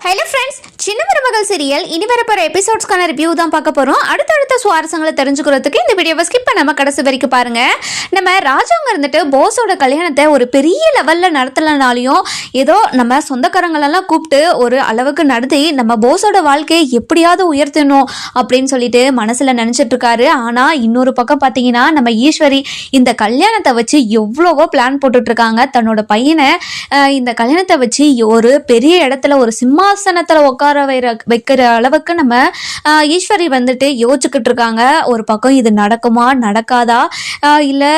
Hello friends சின்ன மருமகள் serial இனி வரப்போகிற எபிசோட்ஸ்க்கான ரிவ்யூ தான் பார்க்க போகிறோம் அடுத்தடுத்த சுவாரஸ்யங்களை தெரிஞ்சுக்கிறதுக்கு இந்த வீடியோவை ஸ்கிப் பண்ணாமல் கடைசி வரைக்கும் பாருங்க. நம்ம ராஜாங்க இருந்துட்டு போஸோட கல்யாணத்தை ஒரு பெரிய லெவலில் நடத்தலைனாலையும் ஏதோ நம்ம சொந்தக்காரங்களெல்லாம் கூப்பிட்டு ஒரு அளவுக்கு நடத்தி நம்ம போஸோட வாழ்க்கையை எப்படியாவது உயர்த்தணும் அப்படின்னு சொல்லிட்டு மனசில் நினச்சிட்ருக்காரு. ஆனால் இன்னொரு பக்கம் பார்த்தீங்கன்னா நம்ம ஈஸ்வரி இந்த கல்யாணத்தை வச்சு எவ்வளவோ பிளான் போட்டுட்ருக்காங்க. தன்னோட பையனை இந்த கல்யாணத்தை வச்சு ஒரு பெரிய இடத்துல ஒரு சிம்மா சிம்மாசனத்தில் உட்கார வைர வைக்கிற அளவுக்கு நம்ம ஈஸ்வரி வந்துட்டு யோசிச்சுக்கிட்டு இருக்காங்க. ஒரு பக்கம் இது நடக்குமா நடக்காதா? இல்லை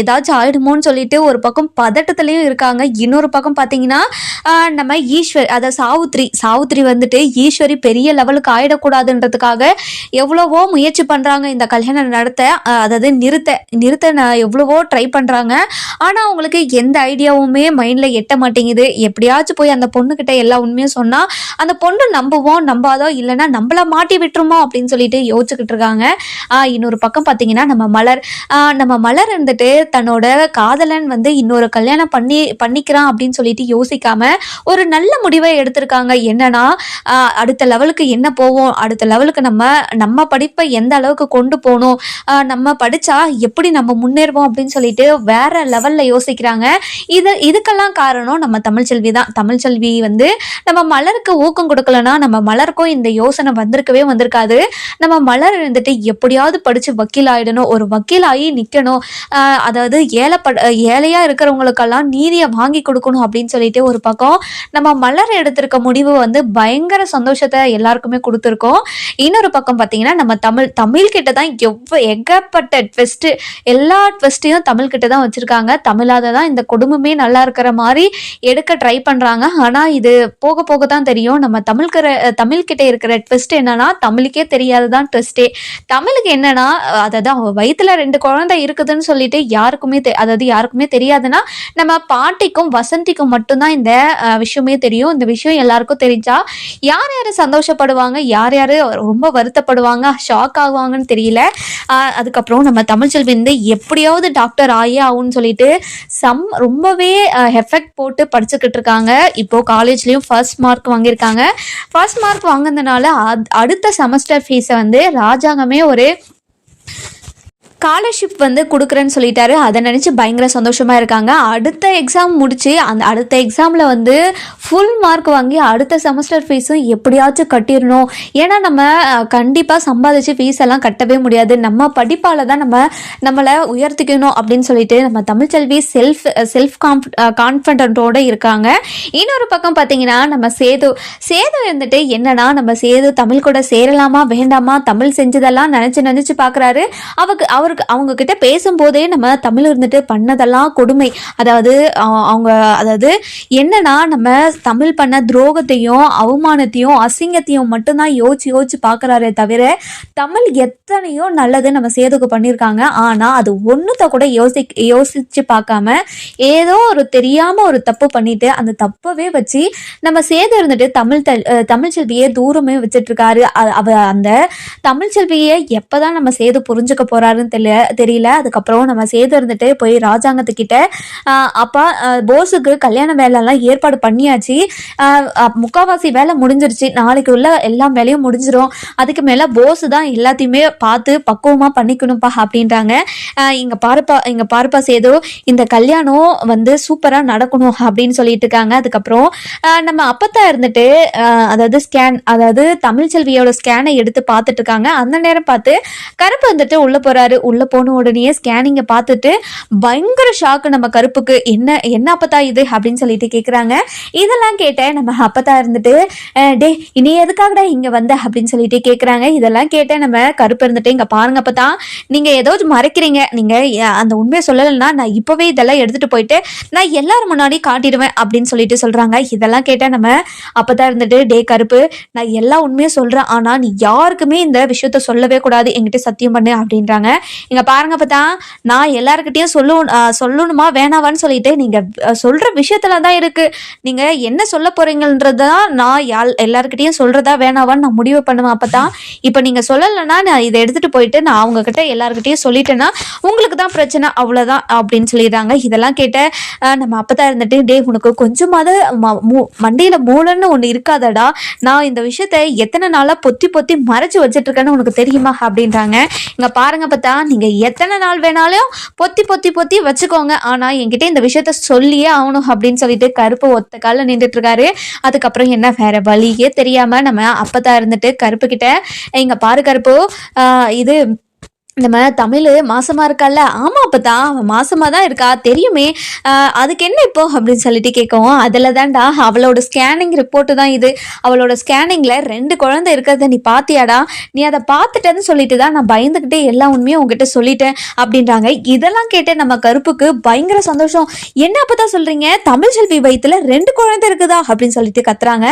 ஏதாச்சும் ஆயிடுமோன்னு சொல்லிட்டு ஒரு பக்கம் பதட்டத்துலேயும் இருக்காங்க. இன்னொரு பக்கம் பார்த்தீங்கன்னா நம்ம ஈஸ்வர் அதை சாவுத்ரி சாவுத்ரி வந்துட்டு ஈஸ்வரி பெரிய லெவலுக்கு ஆயிடக்கூடாதுன்றதுக்காக எவ்வளவோ முயற்சி பண்ணுறாங்க இந்த கல்யாணம் நடத்த. அதாவது நிறுத்த நிறுத்த எவ்வளவோ ட்ரை பண்ணுறாங்க ஆனால் அவங்களுக்கு எந்த ஐடியாவுமே மைண்டில் எட்ட மாட்டேங்குது. எப்படியாச்சும் போய் அந்த பொண்ணுக்கிட்ட எல்லா உண்மையும் சொன்னால் அந்த பொண்ணு நம்புவோம் நம்பாதோ இல்லைன்னா நம்மள மாட்டி விட்டுருமோ அப்படின்னு சொல்லிட்டு யோசிச்சுக்கிட்டு இருக்காங்க. இன்னொரு பக்கம் பார்த்தீங்கன்னா நம்ம மலர். நம்ம மலர் இருந்துட்டு தன்னோட காதலன் வந்து இன்னொரு கல்யாணம் பண்ணி பண்ணிக்கிறான் அப்படின்னு சொல்லிட்டு யோசிக்காம ஒரு நல்ல முடிவை எடுத்திருக்காங்க. என்னன்னா அடுத்த லெவலுக்கு என்ன போவோம் அடுத்த லெவலுக்கு நம்ம நம்ம படிப்பை எந்த அளவுக்கு கொண்டு போகணும்? நம்ம படித்தா எப்படி நம்ம முன்னேறுவோம் அப்படின்னு சொல்லிட்டு வேற லெவலில் யோசிக்கிறாங்க. இது இதுக்கெல்லாம் காரணம் நம்ம தமிழ்ச்செல்வி தான். தமிழ்ச்செல்வி வந்து நம்ம மலர் மலருக்கு ஊக்கம் கொடுக்கலனா நம்ம மலருக்கும் இந்த யோசனை வந்திருக்கவே வந்திருக்காது. நம்ம மலர் இருந்துட்டு எப்படியாவது படிச்சு வக்கீல் ஆயிடணும் ஒரு வக்கீல் ஆகி நிற்கணும் அதாவது ஏழைப்பட ஏழையா இருக்கிறவங்களுக்கெல்லாம் நீதியை வாங்கி கொடுக்கணும் அப்படின்னு சொல்லிட்டு ஒரு பக்கம் நம்ம மலர் எடுத்திருக்க முடிவு வந்து பயங்கர சந்தோஷத்தை எல்லாருக்குமே கொடுத்துருக்கோம். இன்னொரு பக்கம் பார்த்தீங்கன்னா நம்ம தமிழ் தமிழ் கிட்ட தான் எவ்வளோ எகப்பட்ட ட்விஸ்ட்டு எல்லா ட்விஸ்ட்டையும் தமிழ் கிட்ட தான் வச்சுருக்காங்க. தமிழாத தான் இந்த குடும்பமே நல்லா இருக்கிற மாதிரி எடுக்க ட்ரை பண்ணுறாங்க ஆனால் இது போக போக தான் தெரியும். நம்ம தமிழ்கிற தமிழ்கிட்ட இருக்கிற ட்விஸ்ட் என்னன்னா தமிழுக்கே தெரியாது தான் தமிழுக்கு என்னன்னா அதாவது அவங்க வயிற்றுல ரெண்டு குழந்தை இருக்குதுன்னு சொல்லிட்டு யாருக்குமே தெ- அதாவது யாருக்குமே தெரியாதுன்னா நம்ம பாட்டிக்கும் வசந்திக்கும் மட்டும்தான் இந்த விஷயமே தெரியும். இந்த விஷயம் எல்லாருக்கும் தெரிஞ்சா யார் யார் சந்தோஷப்படுவாங்க யார் யார் ரொம்ப வருத்தப்படுவாங்க ஷாக் ஆகுவாங்கன்னு தெரியல. அதுக்கப்புறம் நம்ம தமிழ்ச்செல்வி வந்து எப்படியாவது டாக்டர் ஆயே ஆகும்னு சொல்லிட்டு சம் ரொம்பவே எஃபெக்ட் போட்டு படிச்சுக்கிட்டு இருக்காங்க. இப்போ காலேஜ்லேயும் ஃபர்ஸ்ட் மார்க் வாங்கியிருக்காங்க. ஃபர்ஸ்ட் மார்க் வாங்கினதுனால அடுத்த செமஸ்டர் ஃபீஸை வந்து ராஜாங்கமே ஒரு ஸ்காலர்ஷிப் வந்து கொடுக்குறேன்னு சொல்லிட்டாரு. அதை நினச்சி பயங்கர சந்தோஷமாக இருக்காங்க. அடுத்த எக்ஸாம் முடிச்சு அந்த அடுத்த எக்ஸாமில் வந்து ஃபுல் மார்க் வாங்கி அடுத்த செமஸ்டர் ஃபீஸும் எப்படியாச்சும் கட்டிடணும். ஏன்னா நம்ம கண்டிப்பாக சம்பாதிச்சு ஃபீஸ் எல்லாம் கட்டவே முடியாது. நம்ம படிப்பால் தான் நம்ம நம்மளை உயர்த்திக்கணும் அப்படின்னு சொல்லிட்டு நம்ம தமிழ்ச்செல்வி செல்ஃப் செல்ஃப் கான்ஃப் கான்ஃபிடென்ட்டோடு இருக்காங்க. இன்னொரு பக்கம் பார்த்தீங்கன்னா நம்ம சேது சேது இருந்துட்டு என்னன்னா நம்ம சேது தமிழ் கூட சேரலாமா வேண்டாமா தமிழ் செஞ்சதெல்லாம் நினச்சி நினச்சி பார்க்குறாரு அவருக்கு அவர் அவருக்கு அவங்க கிட்ட பேசும்போதே நம்ம தமிழ் இருந்துட்டு பண்ணதெல்லாம் கொடுமை. அதாவது அவங்க அதாவது என்னன்னா நம்ம தமிழ் பண்ண துரோகத்தையும் அவமானத்தையும் அசிங்கத்தையும் மட்டும்தான் யோசிச்சு யோசிச்சு பார்க்குறாரே தவிர தமிழ் எத்தனையோ நல்லது நம்ம சேதுக்கு பண்ணியிருக்காங்க. ஆனால் அது ஒன்றுத்த கூட யோசி யோசிச்சு பார்க்காம ஏதோ ஒரு தெரியாமல் ஒரு தப்பு பண்ணிட்டு அந்த தப்பவே வச்சு நம்ம சேது இருந்துட்டு தமிழ் தமிழ் செல்வியை தூரமே வச்சுட்டு இருக்காரு அவ அந்த தமிழ் செல்வியை எப்போதான் நம்ம சேது புரிஞ்சுக்க போறாருன்னு தெரியல. தெரியல அதுக்கப்புறம் நம்ம சேது இருந்துட்டு போய் ராஜாங்கத்துக்கிட்ட அப்பா போஸுக்கு கல்யாண வேலைலாம் ஏற்பாடு பண்ணியாச்சு. முக்காவாசி வேலை முடிஞ்சிருச்சு. நாளைக்கு உள்ள எல்லா வேலையும் முடிஞ்சிடும் அதுக்கு மேலே போஸ் தான் எல்லாத்தையுமே பார்த்து பக்குவமாக பண்ணிக்கணும்ப்பா அப்படின்றாங்க. இங்கே பாருப்பா இங்கே பாருப்பா சேது. இந்த கல்யாணம் வந்து சூப்பராக நடக்கணும் அப்படின்னு சொல்லிட்டு இருக்காங்க. அதுக்கப்புறம் நம்ம அப்பத்தா இருந்துட்டு அதாவது ஸ்கேன் அதாவது தமிழ்ச்செல்வியோட ஸ்கேனை எடுத்து பார்த்துட்டு இருக்காங்க. அந்த நேரம் பார்த்து கருப்பு வந்துட்டு உள்ளே போறாரு. உள்ள போன உடனே ஸ்கேனிங்கை பார்த்துட்டு பயங்கர ஷாக்கு நம்ம கருப்புக்கு என்ன என்ன அப்பத்தா இது அப்படின்னு சொல்லிட்டு கேக்குறாங்க. இதெல்லாம் கேட்டேன். நம்ம அப்பத்தா இருந்துட்டு டே இனி எதுக்காகடா இங்க வந்த? அப்படின்னு சொல்லிட்டு கேக்குறாங்க. இதெல்லாம் கேட்டேன். நம்ம கருப்பு இருந்துட்டு இங்க பாருங்க அப்பத்தா நீங்க ஏதோ மறைக்கிறீங்க. நீங்க அந்த உண்மையை சொல்லலைன்னா நான் இப்பவே இதெல்லாம் எடுத்துட்டு போயிட்டு நான் எல்லாரும் முன்னாடி காட்டிடுவேன். அப்படின்னு சொல்லிட்டு சொல்றாங்க. இதெல்லாம் கேட்டேன். நம்ம அப்பதான் இருந்துட்டு டே கருப்பு நான் எல்லா உண்மையும் சொல்றேன். ஆனா நீ யாருக்குமே இந்த விஷயத்த சொல்லவே கூடாது. என்கிட்ட சத்தியம் பண்ணு. அப்படின்றாங்க. இங்க பாருங்க பார்த்தா நான் எல்லாருக்கிட்டையும் சொல்லு சொல்லணுமா வேணாவான்னு சொல்லிட்டு நீங்க சொல்கிற சொல்ற விஷயத்துல தான் இருக்கு. நீங்க என்ன சொல்ல போறீங்கன்றதா நான் யாழ் எல்லாருக்கிட்டையும் சொல்றதா வேணாவான்னு நான் முடிவு பண்ணுவேன் அப்பதான் இப்போ நீங்க சொல்லலைன்னா நான் இதை எடுத்துட்டு போயிட்டு நான் அவங்க கிட்ட எல்லாருக்கிட்டையும் சொல்லிட்டேன்னா உங்களுக்கு தான் பிரச்சனை அவ்வளவுதான் அப்படின்னு சொல்லிடுறாங்க. இதெல்லாம் கேட்ட நம்ம நம்ம அப்பதான் இருந்துட்டு டே உனக்கு கொஞ்சமாவது ம- மூ- மூளைன்னு ஒண்ணு இருக்காதடா. நான் இந்த விஷயத்த எத்தனை நாளா பொத்தி பொத்தி மறைச்சு வச்சிட்டு இருக்கேன்னு உனக்கு தெரியுமா? அப்படின்றாங்க. இங்க பாருங்க பார்த்தா நீங்க எத்தனை நாள் வேணாலும் பொத்தி பொத்தி பொத்தி வச்சுக்கோங்க. ஆனா என்கிட்ட இந்த விஷயத்த சொல்லியே ஆகணும் அப்படின்னு சொல்லிட்டு கருப்பு ஒத்த கால நின்றுட்டு இருக்காரு அதுக்கப்புறம் என்ன வேற வழியே தெரியாம நம்ம அப்பதான் இருந்துட்டு கருப்பு கிட்ட இங்க பாரு கருப்பு. இது நம்ம தமிழ் மாசமா இருக்கால ஆமா அப்பதான் அவன் மாசமா தான் இருக்கா? தெரியுமே. அதுக்கு என்ன இப்போ? அப்படின்னு சொல்லிட்டு கேட்கவும் அதில் தான்டா. அவளோட ஸ்கேனிங் ரிப்போர்ட்டு தான் இது. அவளோட ஸ்கேனிங்ல ரெண்டு குழந்தை இருக்கிறத நீ பாத்தியாடா? நீ அதை பார்த்துட்டேன்னு சொல்லிட்டு தான் நான் பயந்துக்கிட்டே எல்லா உண்மையும் உங்ககிட்ட சொல்லிட்டேன் அப்படின்றாங்க. இதெல்லாம் கேட்டு நம்ம கருப்புக்கு பயங்கர சந்தோஷம். என்ன அப்பதான் சொல்றீங்க? தமிழ் செல்வி வயிற்றுல ரெண்டு குழந்தை இருக்குதா? அப்படின்னு சொல்லிட்டு கத்துறாங்க.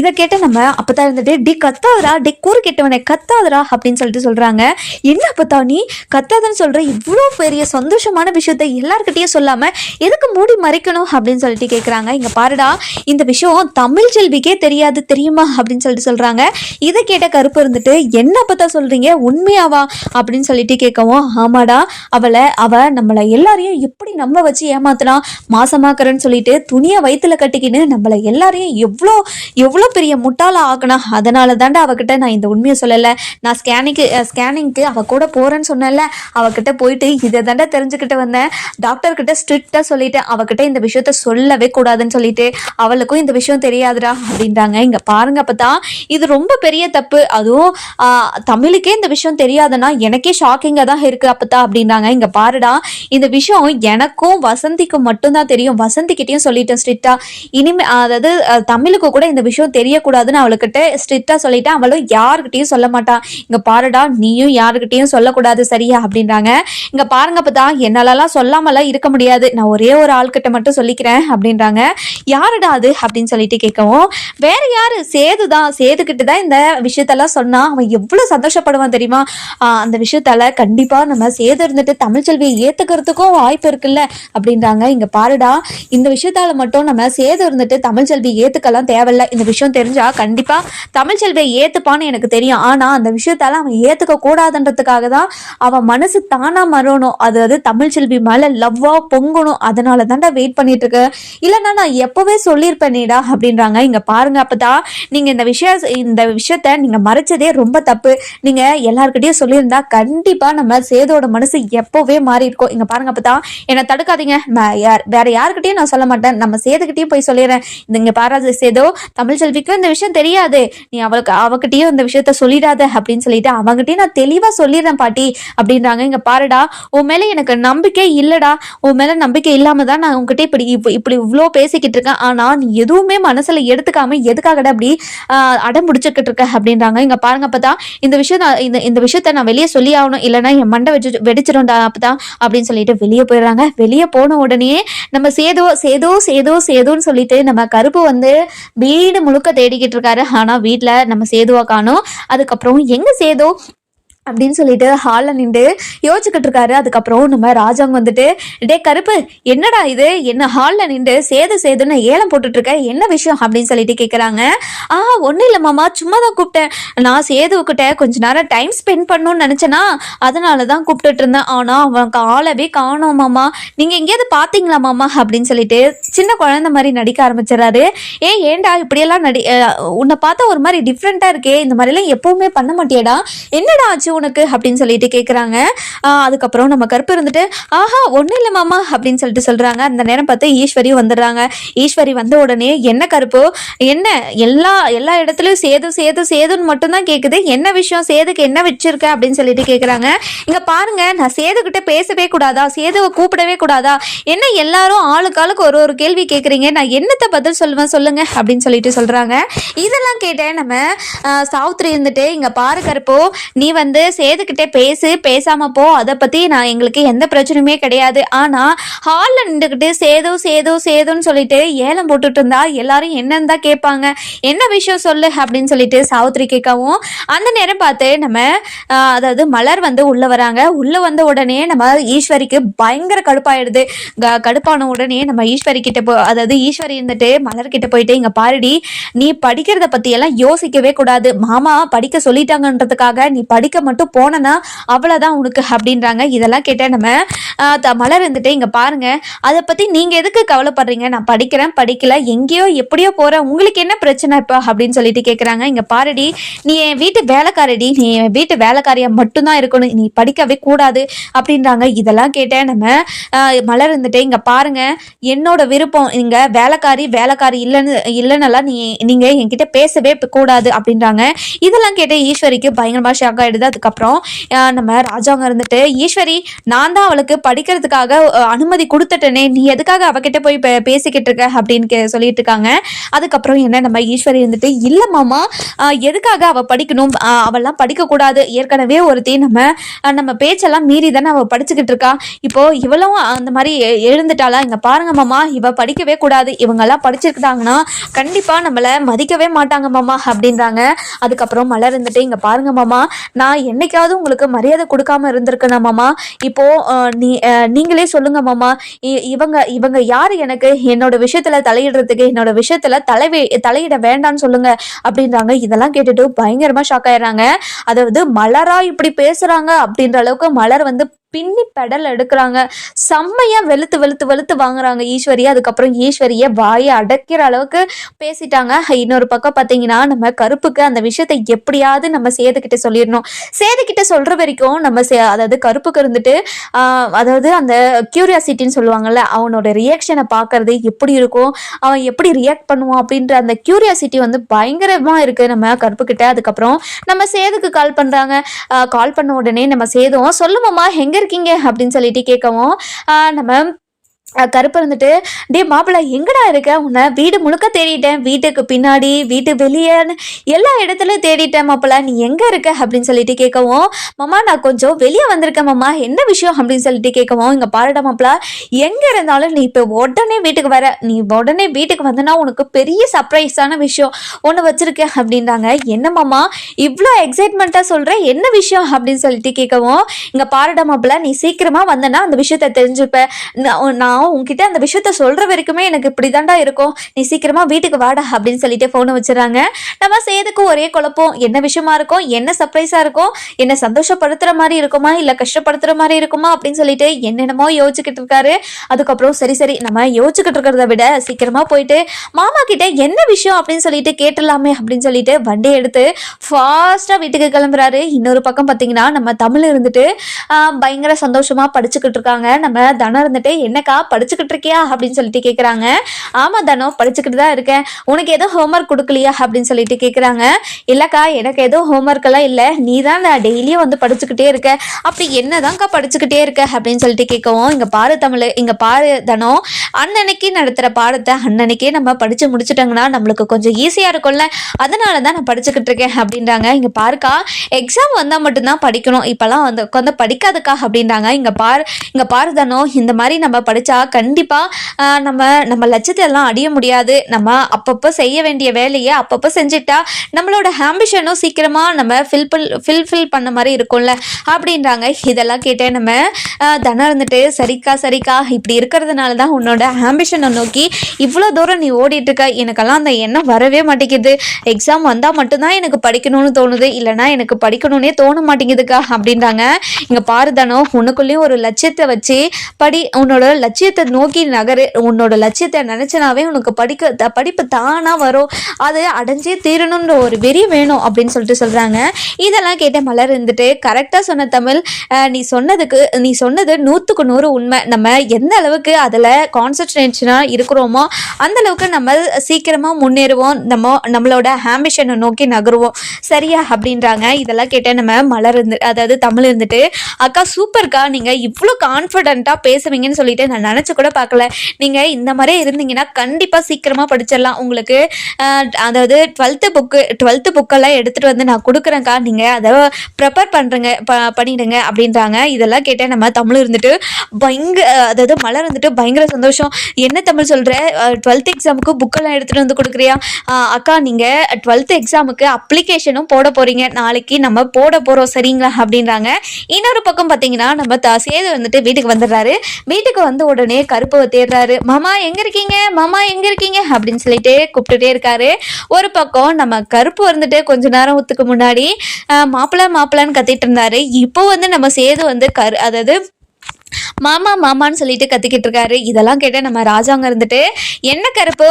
இதை கேட்டு நம்ம அப்பதான் இருந்துட்டு டி கத்தாதரா டி கூறு கெட்டவனே கத்தாதரா அப்படின்னு சொல்லிட்டு சொல்றாங்க. என்ன அப்பதா நீ கத்தாதன்னு சொல்கிற இவ்வளோ பெரிய சந்தோஷமான விஷயத்த எல்லார்கிட்டயும் சொல்லாமல் எதுக்கு மூடி மறைக்கணும் அப்படின்னு சொல்லிட்டு கேட்குறாங்க இங்கே பாருடா இந்த விஷயம் தமிழ் செல்விக்கே தெரியாது தெரியுமா? அப்படின்னு சொல்லிட்டு சொல்கிறாங்க இதை கேட்ட கருப்பு இருந்துட்டு என்ன பார்த்தா சொல்கிறீங்க உண்மையாவா? அப்படின்னு சொல்லிட்டு கேட்கவும் ஆமாடா அவளை அவள் நம்மளை எல்லாரையும் எப்படி நம்ப வச்சு ஏமாத்தினா மாசமாக்குறேன்னு சொல்லிட்டு துணியை வயிற்றுல கட்டிக்கின்னு நம்மளை எல்லாரையும் எவ்வளோ எவ்வளோ பெரிய முட்டாளாக ஆக்குனா அதனால தாண்டா அவகிட்ட நான் இந்த உண்மையை சொல்லலை. நான் ஸ்கேனிங்க்கு ஸ்கேனிங்க்கு அவ கூட போறேன்னு சொன்னேன்ல அவகிட்ட போயிட்டு இதை தாண்டா தெரிஞ்சுக்கிட்டு வந்தேன். டாக்டர் கிட்ட ஸ்ட்ரிக்டா சொல்லிட்டு அவகிட்ட இந்த விஷயத்த சொல்லவே கூடாதுன்னு சொல்லிட்டு அவளுக்கும் இந்த விஷயம் தெரியாதுடா அப்படின்றாங்க. இங்க பாருங்க அப்பதான் இது ரொம்ப பெரிய தப்பு. அதுவும் தமிழுக்கே இந்த விஷயம் தெரியாதுன்னா எனக்கே ஷாக்கிங்கா தான் இருக்கு அப்பதா அப்படின்றாங்க. இங்க பாருடா இந்த விஷயம் எனக்கும் வசந்திக்கும் மட்டும்தான் தெரியும். வசந்திக்கிட்டையும் சொல்லிட்டேன் ஸ்ட்ரிக்டா இனிமே அதாவது தமிழுக்கு கூட இந்த விஷயம் தெரியக்கூடாதுன்னு அவளுக்கிட்ட ஸ்ட்ரிக்டா சொல்லிட்டேன். அவளும் யாருக்கிட்டையும் சொல்ல மாட்டா. இங்க பாருடா நீயும் யாருக்கிட்டையும் சொல்லக்கூடாது சரியா அப்படின்றாங்க. இங்க பாருங்க பார்த்தா என்னாலலாம் சொல்லாமலாம் இருக்க முடியாது. நான் ஒரே ஒரு ஆள்கிட்ட மட்டும் சொல்லிக்கிறேன் அப்படின்றாங்க. யாருடா அது அப்படின்னு சொல்லிட்டு கேட்கவும் வேற யாரு? சேது தான். சேது கிட்ட தான் இந்த விஷயத்தெல்லாம் சொன்னா. அவன் எவ்வளவு சந்தோஷப்படுவான் தெரியுமா? அந்த விஷயத்தால கண்டிப்பா நம்ம சேது இருந்துட்டு தமிழ்ச்செல்வியை ஏத்துக்கிறதுக்கும் வாய்ப்பு இருக்குல்ல அப்படின்றாங்க. இங்க பாருடா இந்த விஷயத்தால மட்டும் நம்ம சேது இருந்துட்டு தமிழ்ச்செல்வி ஏத்துக்கலாம் தேவையில்ல. இந்த விஷயம் தெரிஞ்சா கண்டிப்பா தமிழ்ச்செல்வியை ஏத்துப்பான்னு எனக்கு தெரியும். ஆனா அந்த விஷயத்தால அவன் ஏத்துக்க கூடாதுன்றதுக்காக தான் அவன் மனசு தானா மறணும். அது அது தமிழ்ச்செல்வி மேல லவ்வா பொங்கணும். அதனால தான்டா வெயிட் பண்ணிட்டு இருக்கு இல்லைன்னா நான் எப்பவே சொல்லியிருப்பேனேடா அப்படின்றாங்க. இங்க பாருங்க அப்பதான் நீங்க இந்த விஷயம் இந்த விஷயத்த நீங்க மறைச்சதே ரொம்ப தப்பு. நீங்க எல்லாருக்கிட்டயும் சொல்லியிருந்தா கண்டிப்பா நம்ம சேதோட மனசு எப்பவே மாறி இருக்கும் இங்க பாருங்க அப்பதான் என்னை தடுக்காதீங்க. யார் வேற யாருக்கிட்டயும் நான் சொல்ல மாட்டேன். நம்ம சேதுகிட்டயும் போய் சொல்லிடுறேன் இந்த இங்க பாராது சேதோ தமிழ் செல்விக்கும் இந்த விஷயம் தெரியாது. நீ அவளுக்கு அவகிட்டயும் இந்த விஷயத்த சொல்லிடாத அப்படின்னு சொல்லிட்டு அவங்ககிட்டயும் நான் தெளிவா சொல்லிடுறேன் பாட்டி. அப்படின்றாங்க. இங்க பாருடா உன் மேல எனக்கு நம்பிக்கை இல்லடா. உன் மேல நம்பிக்கை இல்லாம தான் நான் உங்ககிட்ட இப்படி இப்ப- இப்படி இவ்வளோ பேசிக்கிட்டு இருக்கேன். ஆனா நீ எதுவுமே மனசுல எடுத்துக்காம எதுக்காகடா அப்படி ஆஹ், அடம் பிடிச்சிக்கிட்டு இருக்க அப்படின்றாங்க. இங்க பாருங்க அப்பதான் இந்த விஷயம் நான் இந்த இந்த விஷயத்த நான் வெளியே சொல்லி ஆகணும். இல்லைன்னா என் மண்டை வெடிச்சு வெடிச்சிரும்டா அப்பதான் அப்படின்னு சொல்லிட்டு வெளியே போயிடுறாங்க. வெளியே போன உடனே நம்ம சேதோ சேதோ சேதோ சேதோன்னு சொல்லிட்டு நம்ம கருப்பு வந்து வீடு முழுக்க தேடிக்கிட்டு இருக்காரு. ஆனா வீட்டில் நம்ம சேதுவா காணோம். அதுக்கப்புறம் எங்க சேதோ? அப்படின்னு சொல்லிட்டு ஹாலில் நின்று யோசிச்சுக்கிட்டு இருக்காரு. அதுக்கப்புறம் நம்ம ராஜாங்க வந்துட்டு டே கருப்பு என்னடா இது? என்ன ஹாலில் நின்று சேது சேதுன்னு ஏலம் போட்டுட்டு இருக்க? என்ன விஷயம்? அப்படின்னு சொல்லிட்டு கேட்குறாங்க ஆ ஒன்றும் இல்லை மாமா சும்மா தான் கூப்பிட்டேன். நான் சேதுக்கிட்ட கொஞ்ச நேரம் டைம் ஸ்பெண்ட் பண்ணணும்னு நினச்சேனா அதனால தான் கூப்பிட்டுட்டு இருந்தேன். ஆனால் அவனுக்கு ஆளவே காணோம் மாமா. நீங்கள் எங்கேயாவது பார்த்தீங்களா மாமா? அப்படின்னு சொல்லிட்டு சின்ன குழந்தை மாதிரி நடிக்க ஆரம்பிச்சிடறாரு. ஏ ஏன்டா இப்படியெல்லாம் நடி உன்னை பார்த்தா ஒரு மாதிரி டிஃப்ரெண்ட்டாக இருக்கே. இந்த மாதிரிலாம் எப்பவுமே பண்ண மாட்டியேடா. என்னடா ஆச்சு உனக்கு அப்படின்னு சொல்லிட்டு கேட்குறாங்க அதுக்கப்புறம் நம்ம கருப்பு இருந்துட்டு ஆஹா ஒன்றும் இல்லை மாமா அப்படின்னு சொல்லிட்டு சொல்கிறாங்க அந்த நேரம் பார்த்து ஈஸ்வரி வந்துடுறாங்க. ஈஸ்வரி வந்த உடனே என்ன கருப்பு? என்ன? எல்லா எல்லா இடத்துலையும் சேது சேது சேதுன்னு மட்டும்தான் கேட்குது என்ன விஷயம்? சேதுக்கு என்ன வச்சிருக்க? அப்படின்னு சொல்லிட்டு கேட்குறாங்க இங்கே பாருங்க நான் சேதுக்கிட்ட பேசவே கூடாதா? சேதுவை கூப்பிடவே கூடாதா? என்ன எல்லாரும் ஆளுக்கு ஆளுக்கு ஒரு ஒரு கேள்வி கேட்குறீங்க நான் என்னத்தை பதில் சொல்லுவேன் சொல்லுங்க அப்படின்னு சொல்லிட்டு சொல்கிறாங்க இதெல்லாம் கேட்டேன் நம்ம சாவுத்ரி இருந்துட்டு இங்கே பாரு கருப்போ நீ வந்து சேதுக்கிட்டே பேசு பேசாம போ. அதை பத்தி நான் எங்களுக்கு எந்த பிரச்சனையுமே கிடையாது. ஆனா ஹால்ல நின்றுக்கிட்டு சேது சேது சேதுன்னு சொல்லிட்டு ஏலம் போட்டுட்டு இருந்தா எல்லாரும் என்னன்னு தான் கேட்பாங்க. என்ன விஷயம் சொல்லு அப்படின்னு சொல்லிட்டு சாவித்ரி கேட்கவும் அந்த நேரம் பார்த்து நம்ம அதாவது மலர் வந்து உள்ள வராங்க. உள்ள வந்த உடனே நம்ம ஈஸ்வரிக்கு பயங்கர கடுப்பாயிடுது. க- கடுப்பான உடனே நம்ம ஈஸ்வரி கிட்ட போ அதாவது ஈஸ்வரி இருந்துட்டு மலர் கிட்ட போயிட்டு இங்க பாருடி நீ படிக்கிறத பத்தி எல்லாம் யோசிக்கவே கூடாது. மாமா படிக்க சொல்லிட்டாங்கன்றதுக்காக நீ படிக்க மட்டும் போனேன்னா அவ்வளோதான் உனக்கு அப்படின்றாங்க. இதெல்லாம் கேட்டால் நம்ம த- மலர் இருந்துட்டு இங்கே பாருங்கள் அதை பற்றி நீங்கள் எதுக்கு கவலைப்படுறீங்க? நான் படிக்கிறேன் படிக்கல. எங்கேயோ எப்படியோ போகிறேன் உங்களுக்கு என்ன பிரச்சனை இப்போ அப்படின்னு சொல்லிட்டு கேட்குறாங்க இங்கே பாருடி நீ என் வீட்டு வேலைக்காரடி. நீ என் வீட்டு வேலைக்காரியாக மட்டும்தான் இருக்கணும். நீ படிக்கவே கூடாது அப்படின்றாங்க. இதெல்லாம் கேட்டேன் நம்ம மலர் இருந்துட்டு இங்கே பாருங்கள் என்னோட விருப்பம் இங்கே வேலைக்காரி வேலைக்காரி இல்லைன்னு இல்லைன்னெல்லாம் நீ நீங்கள் என்கிட்ட பேசவே கூடாது அப்படின்றாங்க. இதெல்லாம் கேட்டு ஈஸ்வரிக்கு பயங்கரமாக ஷாக் ஆயிடுது. அதுக்கப்புறம் நம்ம ராஜாங்க இருந்துட்டு ஈஸ்வரி நான் தான் அவளுக்கு படிக்கிறதுக்காக அனுமதி கொடுத்துட்டேனே நீ எதுக்காக அவகிட்ட போய் பேசிக்கிட்டு இருக்க? அப்படின்னு கே- சொல்லிட்டு இருக்காங்க. அதுக்கப்புறம் என்ன நம்ம ஈஸ்வரி இருந்துட்டு இல்ல மாமா எதுக்காக அவ படிக்கணும்? அவள்லாம் அவெல்லாம் படிக்க கூடாது ஏற்கனவே ஒருத்தி நம்ம நம்ம பேச்செல்லாம் மீறி தானே அவள் படிச்சுக்கிட்டு இருக்கா. இப்போ இவளும் அந்த மாதிரி எ- எழுந்துட்டாளா? இங்க பாருங்க மாமா இவ படிக்கவே கூடாது. இவங்கெல்லாம் படிச்சிருக்காங்கன்னா கண்டிப்பா நம்மளை மதிக்கவே மாட்டாங்க மாமா அப்படின்றாங்க. அதுக்கப்புறம் மலர் இருந்துட்டு இங்க பாருங்க மாமா நான் என்னைக்காவது உங்களுக்கு மரியாதை கொடுக்காம இருந்திருக்கேனா மாமா. இப்போ நீ அஹ், நீங்களே சொல்லுங்க மாமா. இ- இவங்க இவங்க யாரு எனக்கு? என்னோட விஷயத்துல தலையிடுறதுக்கு என்னோட விஷயத்துல தலைவே தலையிட வேண்டாம்னு சொல்லுங்க அப்படின்றாங்க. இதெல்லாம் கேட்டுட்டு பயங்கரமா ஷாக் ஆயிடுறாங்க. அதாவது மலரா இப்படி பேசுறாங்க அப்படின்ற அளவுக்கு மலர் வந்து பின்னி பெடல் எடுக்கிறாங்க. செம்மையா வெளுத்து வெளுத்து வெளுத்து வாங்குறாங்க ஈஸ்வரி. அதுக்கப்புறம் ஈஸ்வரிய வாயை அடைக்கிற அளவுக்கு பேசிட்டாங்க. இன்னொரு பக்கம் பார்த்தீங்கன்னா நம்ம கருப்புக்கு அந்த விஷயத்தை எப்படியாவது நம்ம சேதுக்கிட்ட சொல்லிடணும். சேதுக்கிட்ட சொல்ற வரைக்கும் நம்ம சே- அதாவது கருப்புக்கு இருந்துட்டு அதாவது அந்த கியூரியாசிட்டின்னு சொல்லுவாங்கல்ல அவனோட ரியாக்ஷனை பார்க்கறது எப்படி இருக்கும்? அவன் எப்படி ரியாக்ட் பண்ணுவான் அப்படின்ற அந்த கியூரியாசிட்டி வந்து பயங்கரமா இருக்கு நம்ம கருப்புக்கிட்ட. அதுக்கப்புறம் நம்ம சேதுக்கு கால் பண்றாங்க. கால் பண்ண உடனே நம்ம சேதும் சொல்லுமாம்மா எங்க இருக்கீங்க அப்படின்னு சொல்லிட்டு கேட்கவும் ஆஹ் நம்ம கருப்பு இருந்துட்டு டே மாப்பிள்ள எங்கடா இருக்க? உன்னை வீடு முழுக்க தேடிட்டேன். வீட்டுக்கு பின்னாடி வீட்டு வெளியேன்னு எல்லா இடத்துலயும் தேடிட்டேன் மாப்பிள்ள நீ எங்க இருக்க? அப்படின்னு சொல்லிட்டு கேட்கவும் மாமா நான் கொஞ்சம் வெளியே வந்திருக்கேன் மாமா. என்ன விஷயம்? அப்படின்னு சொல்லிட்டு கேட்கவும் இங்க பாருடா மாப்பிள்ள எங்க இருந்தாலும் நீ இப்போ உடனே வீட்டுக்கு வர. நீ உடனே வீட்டுக்கு வந்தனா உனக்கு பெரிய சர்ப்ரைஸான விஷயம். ஒன்று வச்சிருக்க அப்படின்றாங்க. என்ன மாமா? இவ்வளோ எக்ஸைட்மெண்ட்டாக சொல்ற? என்ன விஷயம்? அப்படின்னு சொல்லிட்டு கேட்கவும் இங்க பாருடா மாப்பிள்ள நீ சீக்கிரமா வந்தனா அந்த விஷயத்த தெரிஞ்சுப்ப. நான் நான் உன்கிட்ட அந்த விஷயத்த சொல்ற வரைக்குமே எனக்கு இப்படிதான்டா இருக்கும். நீ சீக்கிரமா வீட்டுக்கு வாடா அப்படின்னு சொல்லிட்டு போனை வச்சிடறாங்க. நம்ம சேதுக்கு ஒரே குழப்பம். என்ன விஷயமா இருக்கும்? என்ன சர்ப்ரைஸா இருக்கும்? என்ன சந்தோஷப்படுத்துற மாதிரி இருக்குமா? இல்ல கஷ்டப்படுத்துற மாதிரி இருக்குமா? அப்படின்னு சொல்லிட்டு என்னென்னமோ யோசிச்சுக்கிட்டு இருக்காரு. அதுக்கப்புறம் சரி சரி நம்ம யோசிச்சுக்கிட்டு இருக்கிறத விட சீக்கிரமா போயிட்டு மாமா கிட்ட என்ன விஷயம் அப்படின்னு சொல்லிட்டு கேட்டுடலாமே அப்படின்னு சொல்லிட்டு வண்டி எடுத்து ஃபாஸ்டா வீட்டுக்கு கிளம்புறாரு. இன்னொரு பக்கம் பாத்தீங்கன்னா நம்ம தமிழ் இருந்துட்டு பயங்கர சந்தோஷமா படிச்சுக்கிட்டு இருக்காங்க. நம்ம தனம் இருந்துட்டு என்னக்கா படிச்சுக்கிட்டு இருக்கியா அப்படின்னு சொல்லிட்டு கேட்குறாங்க ஆமாம் தனம் படிச்சுக்கிட்டு தான் இருக்கேன். உனக்கு எதுவும் ஹோம்ஒர்க் கொடுக்கலையா அப்படின்னு சொல்லிட்டு கேட்குறாங்க இல்லைக்கா எனக்கு எதுவும் ஹோம்ஒர்க் எல்லாம் இல்லை. நீ தான் நான் டெய்லியும் வந்து படிச்சுக்கிட்டே இருக்க. அப்படி என்னதான்க்கா படிச்சுக்கிட்டே இருக்க அப்படின்னு சொல்லிட்டு கேட்கவும் இங்க பாரு தமிழ் இங்க பாரு தனம் அன்னன்னைக்கு நடத்துகிற பாடத்தை அன்னன்னைக்கே நம்ம படிச்சு முடிச்சிட்டோங்கன்னா நம்மளுக்கு கொஞ்சம் ஈஸியாக இருக்கும்ல. அதனால தான் நான் படிச்சுக்கிட்டு இருக்கேன் அப்படின்றாங்க. இங்க பாருக்கா எக்ஸாம் வந்தால் மட்டும்தான் படிக்கணும். இப்போல்லாம் வந்து உட்காந்து படிக்காதுக்கா அப்படின்றாங்க. இங்க பாரு இங்க பாரு தனம் இந்த மாதிரி நம்ம படிச்சா கண்டிப்பாக நம்ம நம்ம லட்சத்தை எல்லாம் அடைய முடியாது. நம்ம அப்பப்போ செய்ய வேண்டிய வேலையை அப்பப்போ செஞ்சுட்டா நம்மளோட ஆம்பிஷனும் சீக்கிரமாக நம்ம ஃபில் ஃபில் ஃபில் பண்ண மாதிரி இருக்கும்ல. அப்படின்றாங்க. இதெல்லாம் கேட்டே நம்ம தனம் இருந்துட்டு சரிக்கா சரிக்கா இப்படி இருக்கிறதுனால தான் உன்னோட ஆம்பிஷனை நோக்கி இவ்வளோ தூரம் நீ ஓடிட்டு இருக்க. எனக்கெல்லாம் அந்த எண்ணம் வரவே மாட்டேங்குது. எக்ஸாம் வந்தால் மட்டும்தான் எனக்கு படிக்கணும்னு தோணுது. இல்லைனா எனக்கு படிக்கணும்னே தோண மாட்டேங்குதுக்கா அப்படின்றாங்க. இங்கே பாருதானோ உனக்குள்ளேயும் ஒரு லட்சியத்தை வச்சு படி உன்னோட லட்சியத்தை நோக்கி நகரு. உன்னோட லட்சியத்தை நினச்சினாவே உனக்கு படிக்க த- படிப்பு தானாக வரும். அது அடைஞ்சே தீரணுன்ற ஒரு வெறி வேணும் அப்படின்னு சொல்லிட்டு சொல்கிறாங்க இதெல்லாம் கேட்ட மலர் இருந்துட்டு கரெக்டாக சொன்ன தமிழ் நீ சொன்னதுக்கு நீ சொன்னது நூற்றுக்கு நூறு உண்மை. நம்ம எந்த அளவுக்கு அதில் கான்சன்ட்ரேஷனாக இருக்கிறோமோ அந்த அளவுக்கு நம்ம சீக்கிரமாக முன்னேறுவோம். நம்ம நம்மளோட ஆம்பிஷனை நோக்கி நகருவோம். சரியா? அப்படின்றாங்க. இதெல்லாம் கேட்ட நம்ம மலர் இருந்து அதாவது தமிழ் இருந்துட்டு அக்கா சூப்பர்க்கா நீங்கள் இவ்வளோ கான்ஃபிடென்ட்டாக பேசுவீங்கன்னு சொல்லிட்டு நான் நினச்ச நினச்சி கூட பார்க்கல. நீங்கள் இந்த மாதிரி இருந்தீங்கன்னா கண்டிப்பாக சீக்கிரமாக படிச்சிடலாம். உங்களுக்கு அதாவது டுவெல்த்து புக்கு டுவெல்த்து புக்கெல்லாம் எடுத்துகிட்டு வந்து நான் கொடுக்குறேன்க்கா. நீங்கள் அதை ப்ரிப்பேர் பண்ணுறங்க ப பண்ணிடுங்க அப்படின்றாங்க. இதெல்லாம் கேட்டால் நம்ம தமிழ் இருந்துட்டு பயங்க அதாவது மலர் இருந்துட்டு பயங்கர சந்தோஷம். என்ன தமிழ் சொல்கிற டுவெல்த் எக்ஸாமுக்கு புக்கெல்லாம் எடுத்துகிட்டு வந்து கொடுக்குறியா? அக்கா நீங்கள் டுவெல்த் எக்ஸாமுக்கு அப்ளிகேஷனும் போட போகிறீங்க நாளைக்கு நம்ம போட போகிறோம் சரிங்களா? அப்படின்றாங்க. இன்னொரு பக்கம் பார்த்தீங்கன்னா நம்ம த சேது வந்துட்டு வீட்டுக்கு வந்துடுறாரு. வீட்டுக்கு வந்து உடனே உடனே கருப்பை தேடுறாரு. மாமா எங்க இருக்கீங்க? மாமா எங்க இருக்கீங்க? அப்படின்னு சொல்லிட்டு கூப்பிட்டுட்டே இருக்காரு. ஒரு பக்கம் நம்ம கருப்பு வந்துட்டு கொஞ்ச நேரம் ஊத்துக்கு முன்னாடி அஹ், மாப்பிள்ளை கத்திட்டு இருந்தாரு. இப்போ வந்து நம்ம சேது வந்து கரு அதாவது மாமா மாமான்னு சொல்லிட்டு கத்திக்கிட்டு இருக்காரு. இதெல்லாம் கேட்ட நம்ம ராஜாங்க இருந்துட்டு என்ன கருப்போ?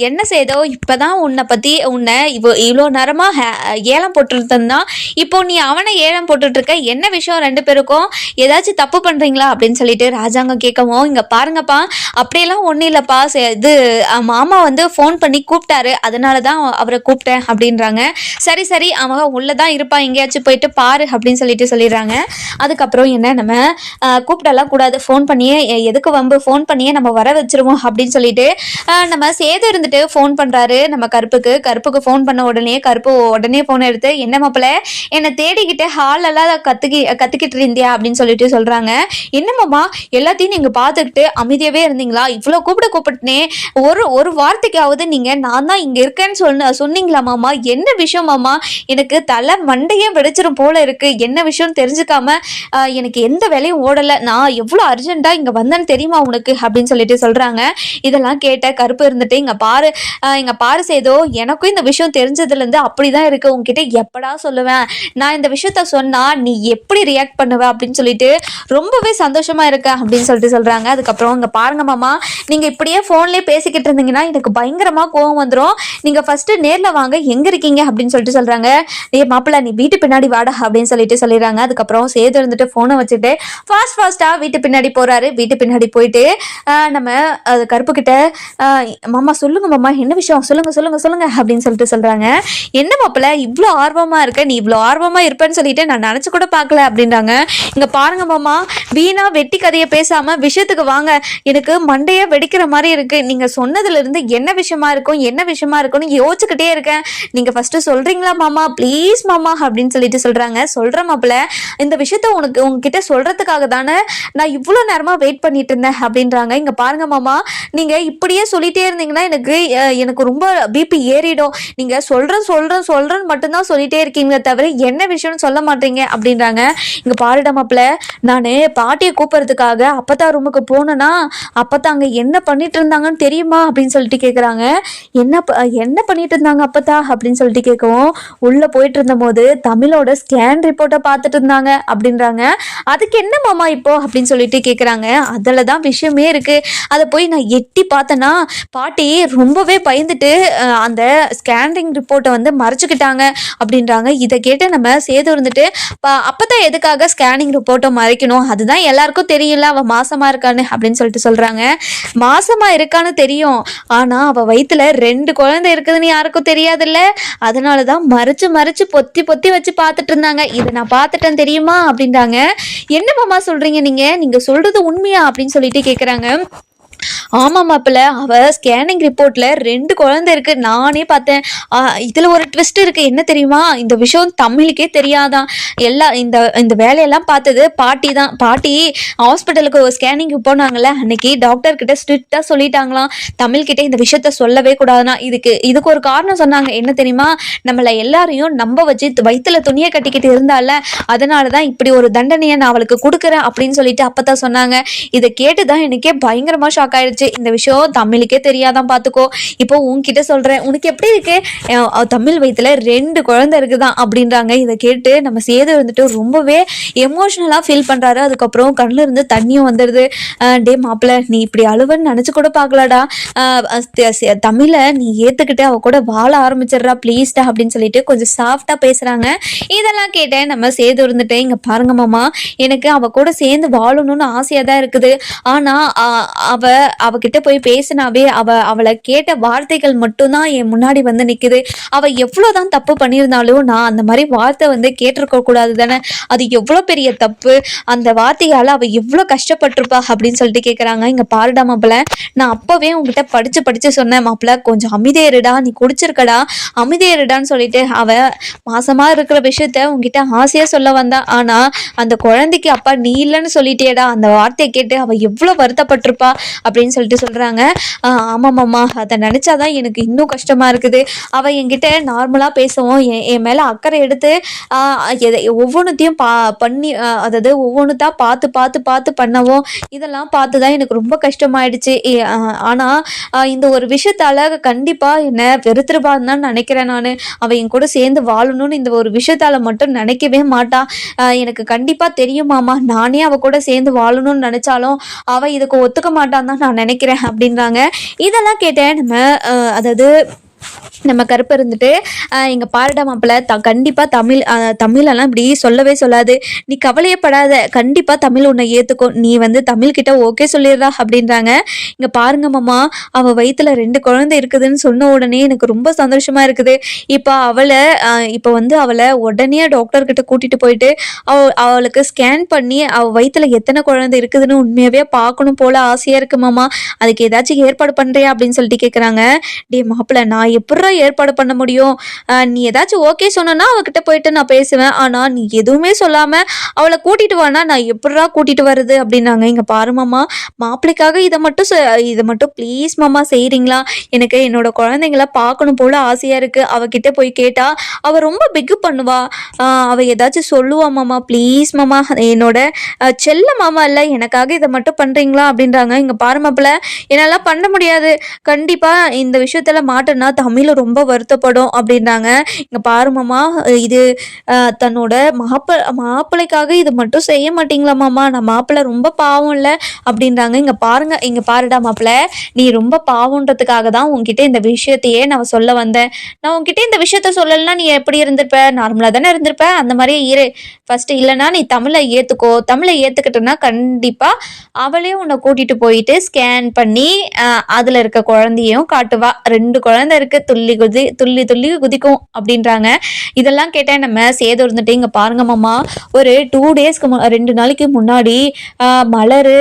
என்ன செய்தோ இப்பதான் உன்னை பத்தி உன்னை இவ்வளோ இவ்வளோ நேரமா ஹே- ஏலம் போட்டுருந்தான் இப்போ நீ அவனை ஏலம் போட்டுட்டு இருக்க என்ன விஷயம் ரெண்டு பேருக்கும்? ஏதாச்சும் தப்பு பண்றீங்களா? அப்படின்னு சொல்லிட்டு ராஜாங்க கேட்கவும் இங்க பாருங்கப்பா அப்படியெல்லாம் ஒன்றும் இல்லைப்பா. சே- இது மாமா வந்து ஃபோன் பண்ணி கூப்பிட்டாரு. அதனால தான் அவரை கூப்பிட்டேன் அப்படின்றாங்க. சரி சரி அவன் உள்ளதான் இருப்பான் எங்கேயாச்சும் போயிட்டு பாரு அப்படின்னு சொல்லிட்டு சொல்லிடுறாங்க. அதுக்கப்புறம் என்ன நம்ம கூப்பிடலாம் கூடாது. ஃபோன் பண்ணியே எதுக்கு வம்பு? ஃபோன் பண்ணியே நம்ம வர வச்சிருவோம் அப்படின்னு சொல்லிட்டு நம்ம சேது இருந்துட்டு ஃபோன் பண்றாரு நம்ம கருப்புக்கு. கருப்புக்கு ஃபோன் பண்ண உடனே கருப்பு உடனே ஃபோன் எடுத்து என்ன மாப்பிள்ள என்னை தேடிக்கிட்டு ஹால் எல்லாம் கத்துக்கி கத்துக்கிட்டு இருந்தியா? அப்படின்னு சொல்லிட்டு சொல்றாங்க. என்னமாம்மா எல்லாத்தையும் நீங்க பார்த்துக்கிட்டு அமைதியாவே இருந்தீங்களா? இவ்வளோ கூப்பிட கூப்பிட்டுனே ஒரு ஒரு வார்த்தைக்காவது நீங்க நான் தான் இங்க இருக்கேன்னு சொன்ன சொன்னீங்களா மாமா? என்ன விஷயம் மாமா? எனக்கு தலை மண்டையே வெடிச்சிரும் போல இருக்கு. என்ன விஷயம் தெரிஞ்சுக்காம எனக்கு எந்த வேலையும் ஓடலை. நான் எவ்வளோ அர்ஜென்ட்டாக இங்கே வந்தேன்னு தெரியுமா உனக்கு? அப்படின்னு சொல்லிட்டு சொல்கிறாங்க இதெல்லாம் கேட்ட கருப்பு இருந்துட்டு இங்கே பாரு இங்கே பாரு சேதோ எனக்கும் இந்த விஷயம் தெரிஞ்சதுலேருந்து அப்படி தான் இருக்கு. உங்ககிட்ட எப்படா சொல்லுவேன்? நான் இந்த விஷயத்த சொன்னால் நீ எப்படி ரியாக்ட் பண்ணுவ? அப்படின்னு சொல்லிட்டு ரொம்பவே சந்தோஷமாக இருக்க அப்படின்னு சொல்லிட்டு சொல்கிறாங்க அதுக்கப்புறம் இங்கே பாருங்க மாமா நீங்கள் இப்படியே ஃபோன்லேயே பேசிக்கிட்டு இருந்தீங்கன்னா எனக்கு பயங்கரமாக கோவம் வந்துடும் நீங்கள் ஃபஸ்ட்டு நேரில் வாங்க எங்கே இருக்கீங்க? அப்படின்னு சொல்லிட்டு சொல்கிறாங்க ஏ மாப்பிள்ள நீ வீட்டு பின்னாடி வாடா அப்படின்னு சொல்லிட்டு சொல்லிடுறாங்க. அதுக்கப்புறம் சேது இருந்துட்டு ஃபோனை வச்சுட்டு ஃபாஸ்ட் ஃபாஸ்ட்டாக வீட்டு பின்னாடி போறாரு வீட்டு பின்னாடி போயிட்டு நம்ம அது கருப்பு கிட்ட மாமா சொல்லுங்க மாமா என்ன விஷயம்? சொல்லுங்க சொல்லுங்க சொல்லுங்க அப்படின்னு சொல்லிட்டு சொல்றாங்க. என்ன மாப்பிள்ள இவ்வளோ ஆர்வமா இருக்க? நீ இவ்வளோ ஆர்வமா இருப்பேன்னு சொல்லிட்டு நான் நினச்சி கூட பார்க்கல அப்படின்றாங்க. இங்க பாருங்க மாமா வீணா வெட்டி கதையை பேசாம விஷயத்துக்கு வாங்க. எனக்கு மண்டையே வெடிக்கிற மாதிரி இருக்கு. நீங்க சொன்னதுல இருந்து என்ன விஷயமா இருக்கும் என்ன விஷயமா இருக்கும்னு யோசிச்சுக்கிட்டே இருக்கேன். நீங்க ஃபர்ஸ்ட் சொல்றீங்களா மாமா? ப்ளீஸ் மாமா அப்படின்னு சொல்லிட்டு சொல்றாங்க. சொல்ற மாப்பிள்ள இந்த விஷயத்த உனக்கு உங்ககிட்ட சொல்றதுக்காக தானே நான் இவ்வளோ நேரமாக வெயிட் பண்ணிட்டு இருந்தேன் அப்படின்றாங்க. இங்கே பாருங்க மாமா நீங்கள் இப்படியே சொல்லிட்டே இருந்தீங்கன்னா எனக்கு எனக்கு ரொம்ப பிபி ஏறிடும். நீங்கள் சொல்கிறேன் சொல்கிறேன் சொல்கிறேன்னு மட்டும்தான் சொல்லிட்டே இருக்கீங்க தவிர என்ன விஷயம்னு சொல்ல மாட்டீங்க அப்படின்றாங்க. இங்கே பாருடா மாப்பிள்ள நான் பாட்டியை கூப்பிடுறதுக்காக அப்பத்தா ரூமுக்கு போனேன்னா அப்பத்தா அங்கே என்ன பண்ணிட்டு இருந்தாங்கன்னு தெரியுமா அப்படின்னு சொல்லிட்டு கேட்குறாங்க என்ன என்ன பண்ணிட்டு இருந்தாங்க அப்பத்தா அப்படின்னு சொல்லிட்டு கேட்கவும் உள்ளே போயிட்டு இருந்தபோது தமிழோட ஸ்கேன் ரிப்போர்ட்டை பார்த்துட்டு இருந்தாங்க அப்படின்றாங்க. அதுக்கு என்ன மாமா இப்போ அப்படின்னு சொல்லி சொல்லிட்டு கேட்குறாங்க அதில் தான் விஷயமே இருக்குது அதை போய் நான் எட்டி பார்த்தேன்னா பாட்டி ரொம்பவே பயந்துட்டு அந்த ஸ்கேனிங் ரிப்போர்ட்டை வந்து மறைச்சிக்கிட்டாங்க அப்படின்றாங்க. இதை கேட்டு நம்ம சேது இருந்துட்டு "பா- அப்பதான் எதுக்காக ஸ்கேனிங் ரிப்போர்ட்டை மறைக்கணும்? அதுதான் எல்லாருக்கும் தெரியல. அவள் மாசமாக இருக்கான்னு அப்படின்னு சொல்லிட்டு சொல்கிறாங்க மாசமாக இருக்கான்னு தெரியும். ஆனால் அவள் வயிற்றுல ரெண்டு குழந்தை இருக்குதுன்னு யாருக்கும் தெரியாதுல்ல. அதனால தான் மறைச்சு மறைச்சு பொத்தி பொத்தி வச்சு பார்த்துட்டு இருந்தாங்க. இதை நான் பார்த்துட்டேன் தெரியுமா? அப்படின்றாங்க. என்ன மாமா நீங்கள் நீங்கள் நீங்க சொல்றது உண்மையா அப்படின்னு சொல்லிட்டு கேக்குறாங்க. ஆமாம் மாப்பிள்ள அவள் ஸ்கேனிங் ரிப்போர்ட்டில் ரெண்டு குழந்தை இருக்குது நானே பார்த்தேன். இதில் ஒரு ட்விஸ்ட் இருக்குது என்ன தெரியுமா? இந்த விஷயம் தமிழுக்கே தெரியாதான். எல்லா இந்த இந்த வேலையெல்லாம் பார்த்தது பாட்டி தான். பாட்டி ஹாஸ்பிட்டலுக்கு ஒரு ஸ்கேனிங்க்கு போனாங்கல்ல. அன்னைக்கு டாக்டர்கிட்ட ஸ்ட்ரிக்டாக சொல்லிட்டாங்களாம். தமிழ்கிட்ட இந்த விஷயத்த சொல்லவே கூடாதுன்னா. இதுக்கு இதுக்கு ஒரு காரணம் சொன்னாங்க. என்ன தெரியுமா? நம்மளை எல்லாரையும் நம்ப வச்சு வயிற்றில் துணியை கட்டிக்கிட்டு இருந்தால அதனால தான் இப்படி ஒரு தண்டனையை நான் அவளுக்கு கொடுக்குறேன் அப்படின்னு சொல்லிட்டு அப்பதான் சொன்னாங்க. இதை கேட்டு தான் எனக்கே பயங்கரமாக ஷாக் ஆயிடுச்சு. இந்த விஷயம் தமிழுக்கே தெரியாதான் பார்த்துக்கோ இப்போ உன்கிட்ட சொல்கிறேன் உனக்கு எப்படி இருக்கு? தமிழ் வயித்துல ரெண்டு குழந்தை இருக்குதான் அப்படின்றாங்க. இதை கேட்டு நம்ம சேது வந்துட்டு ரொம்பவே எமோஷ்னலாக ஃபீல் பண்ணுறாரு அதுக்கப்புறம் கண்ணுல இருந்து தண்ணியும் வந்துடுது டே மாப்பிள்ள நீ இப்படி அழுவன்னு நினச்சி கூட பார்க்கலடா. தமிழை நீ ஏற்றுக்கிட்டு அவ கூட வாழ ஆரம்பிச்சிடுறா ப்ளீஸ்டா அப்படின்னு சொல்லிட்டு கொஞ்சம் சாஃப்டாக பேசுகிறாங்க இதெல்லாம் கேட்டேன். நம்ம சேது இருந்துட்டு இங்கே பாருங்க மாமா எனக்கு அவ கூட சேர்ந்து வாழணும்னு ஆசையாக தான் இருக்குது ஆனால் அவள் அவகிட்ட போய் பேசினாவே அவ அவளை கேட்ட வார்த்தைகள் மட்டும்தான் என் முன்னாடி வந்து நிக்குது. அவ எவ்வளவுதான் தப்பு பண்ணியிருந்தாலும் நான் அந்த மாதிரி வார்த்தை வந்து கேட்டிருக்க கூடாது தானே? அது எவ்வளவு பெரிய தப்பு? அந்த வார்த்தையால அவ எவ்வளவு கஷ்டப்பட்டிருப்பா அப்படின்னு சொல்லிட்டு கேக்குறாங்க. இங்க பாருடா மாப்பிள்ள நான் அப்பவே உங்ககிட்ட படிச்சு படிச்சு சொன்னேன் மாப்பிள்ள கொஞ்சம் அமைதியேருடா நீ குடிச்சிருக்கடா அமைதியேருடான்னு சொல்லிட்டு அவ மாசமா இருக்கிற விஷயத்த உங்ககிட்ட ஆசையா சொல்ல வந்தா. ஆனா அந்த குழந்தைக்கு அப்பா நீ இல்லைன்னு சொல்லிட்டேடா அந்த வார்த்தையை கேட்டு அவ எவ்வளவு வருத்தப்பட்டிருப்பா அப்படின்னு சொல்லிட்டு சொல்கிறாங்க ஆமாம்மாம்மா அதை அதை நினைச்சாதான் எனக்கு இன்னும் கஷ்டமாக இருக்குது. அவள் என்கிட்ட நார்மலாக பேசவும் என் என் மேலே அக்கறை எடுத்து எதை ஒவ்வொன்றுத்தையும் பா பண்ணி அதாவது ஒவ்வொன்றுத்தா பார்த்து பார்த்து பார்த்து பண்ணவும் இதெல்லாம் பார்த்து தான் எனக்கு ரொம்ப கஷ்டமாயிடுச்சு. ஆனால் இந்த ஒரு விஷயத்தால் கண்டிப்பாக என்னை வெறுத்துருப்பான்னு தான் நினைக்கிறேன் நான். அவள் என் கூட சேர்ந்து வாழணும்னு இந்த ஒரு விஷயத்தால் மட்டும் நினைக்கவே மாட்டா. எனக்கு கண்டிப்பாக தெரியுமாமா நானே அவள் கூட சேர்ந்து வாழணும்னு நினச்சாலும் அவள் இதுக்கு ஒத்துக்க மாட்டான் தான் நான் நினைக்கிறேன் அப்படின்றாங்க. இதெல்லாம் கேட்டேன் நம்ம அதாவது நம்ம கருப்பு இருந்துட்டு எங்கள் பாருடா மாப்பிள்ள த கண்டிப்பா தமிழ் தமிழெல்லாம் இப்படி சொல்லவே சொல்லாது. நீ கவலையப்படாத கண்டிப்பாக கண்டிப்பா தமிழ் உன்னை ஏத்துக்கும். நீ வந்து தமிழ் கிட்ட ஓகே சொல்லிடுறா அப்படின்றாங்க. இங்க பாருங்க மாமா அவ வயித்துல ரெண்டு குழந்தை இருக்குதுன்னு சொன்ன உடனே எனக்கு ரொம்ப சந்தோஷமா இருக்குது. இப்போ அவளை இப்போ வந்து அவளை உடனே டாக்டர் கிட்ட கூட்டிட்டு போயிட்டு அவ அவளுக்கு ஸ்கேன் பண்ணி அவ வயித்துல எத்தனை குழந்தை இருக்குதுன்னு உண்மையாவே பார்க்கணும் போல ஆசையா இருக்கு மாமா. அதுக்கு ஏதாச்சும் ஏற்பாடு பண்றியா அப்படின்னு சொல்லிட்டு கேக்குறாங்க. டே மாப்பிள்ள நான் எப்படிடா ஏற்பாடு பண்ண முடியும்? நீ ஏதாச்சும் ஓகே சொன்னா அவகிட்ட போயிட்டு நான் பேசுவேன். ஆனா நீ எதுவுமே சொல்லாம அவளை கூட்டிட்டு வானா? நான் எப்படிடா கூட்டிட்டு வர்றது? அப்படின்னாங்க. இங்க பாரு மாமா மாப்பிள்ளைக்காக இதை மட்டும் செ- இதை மட்டும் ப்ளீஸ் மாமா செய்கிறீங்களா எனக்கு என்னோட குழந்தைங்கள பார்க்கணும் போல ஆசையாக இருக்கு. அவகிட்ட போய் கேட்டா அவ ரொம்ப பிக்கு பண்ணுவா. அவள் ஏதாச்சும் சொல்லுவா மாமா ப்ளீஸ் மாமா என்னோட செல்ல மாமா இல்லை எனக்காக இதை மட்டும் பண்ணுறீங்களா அப்படின்றாங்க. இங்க பாரு மாப்பிள்ள என்னால் பண்ண முடியாது. கண்டிப்பா இந்த விஷயத்துல மாட்டேன்னா தமிழை ரொம்ப வருத்தப்படும் அப்படின்றாங்க. இங்கே பாருமாம்மா இது தன்னோட மாப்ப மாப்பிள்ளைக்காக இது மட்டும் செய்ய மாட்டீங்களா மாமா? நான் மாப்பிள்ளை ரொம்ப பாவம் இல்லை அப்படின்றாங்க. இங்கே பாருங்க இங்கே பாருடா மாப்பிள்ளை நீ ரொம்ப பாவம்ன்றதுக்காக தான் உங்ககிட்ட இந்த விஷயத்தையே நான் சொல்ல வந்தேன். நான் உங்ககிட்ட இந்த விஷயத்த சொல்லலைன்னா நீ எப்படி இருந்திருப்ப? நார்மலாக தானே இருந்திருப்ப? அந்த மாதிரியே இரு. ஃபஸ்ட்டு இல்லைன்னா நீ தமிழை ஏற்றுக்கோ தமிழை ஏற்றுக்கிட்டேன்னா கண்டிப்பாக அவளே உன்னை கூட்டிகிட்டு போயிட்டு ஸ்கேன் பண்ணி அதில் இருக்க குழந்தையும் காட்டுவா. ரெண்டு குழந்தை இருக்கு துள்ளி குதி துள்ளி துள்ளி குதிக்கும் அப்படின்றாங்க. இதெல்லாம் கேட்டேன் நம்ம சேதம் இருந்துட்டு இங்க பாருங்க மாமா. ஒரு டூ டேஸ்க்கு ரெண்டு நாளைக்கு முன்னாடி மலர்